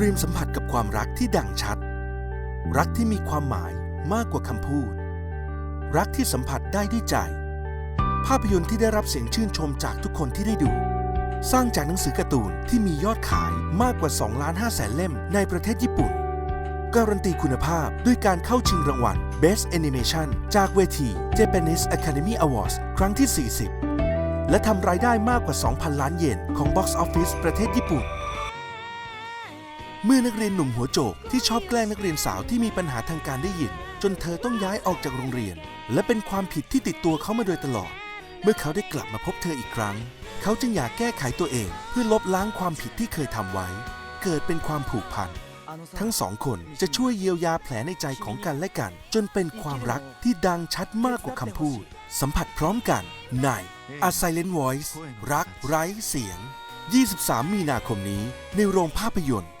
ตรียมสัมผัสกับความรักที่ดังชัด รักที่มีความหมายมากกว่าคำพูด รักที่สัมผัสได้ด้วยใจ ภาพยนตร์ที่ได้รับเสียงชื่นชมจากทุกคนที่ได้ดู สร้างจากหนังสือการ์ตูนที่มียอดขายมากกว่า2ล้าน5แสนเล่มในประเทศญี่ปุ่น การันตีคุณภาพด้วยการเข้าชิงรางวัล Best Animation จากเวที Japanese Academy Awards ครั้งที่ 40 และทำรายได้มากกว่า 2,000 ล้านเยนของ Box Office ประเทศญี่ปุ่น เมื่อนักเรียนหนุ่มหัวโจกที่ชอบแกล้งนักเรียนสาวที่มีปัญหาทางการได้ยิน จนเธอต้องย้ายออกจากโรงเรียน และเป็นความผิดที่ติดตัวเขามาโดยตลอด เมื่อเขาได้กลับมาพบเธออีกครั้ง เขาจึงอยากแก้ไขตัวเองเพื่อลบล้างความผิดที่เคยทำไว้ เกิดเป็นความผูกพันทั้งสองคนจะช่วยเยียวยาแผลในใจของกันและกัน จนเป็นความรักที่ดังชัดมากกว่าคำพูด สัมผัสพร้อมกันใน A Silent Voice รักไร้เสียง 23 มีนาคมนี้ในโรงภาพยนตร์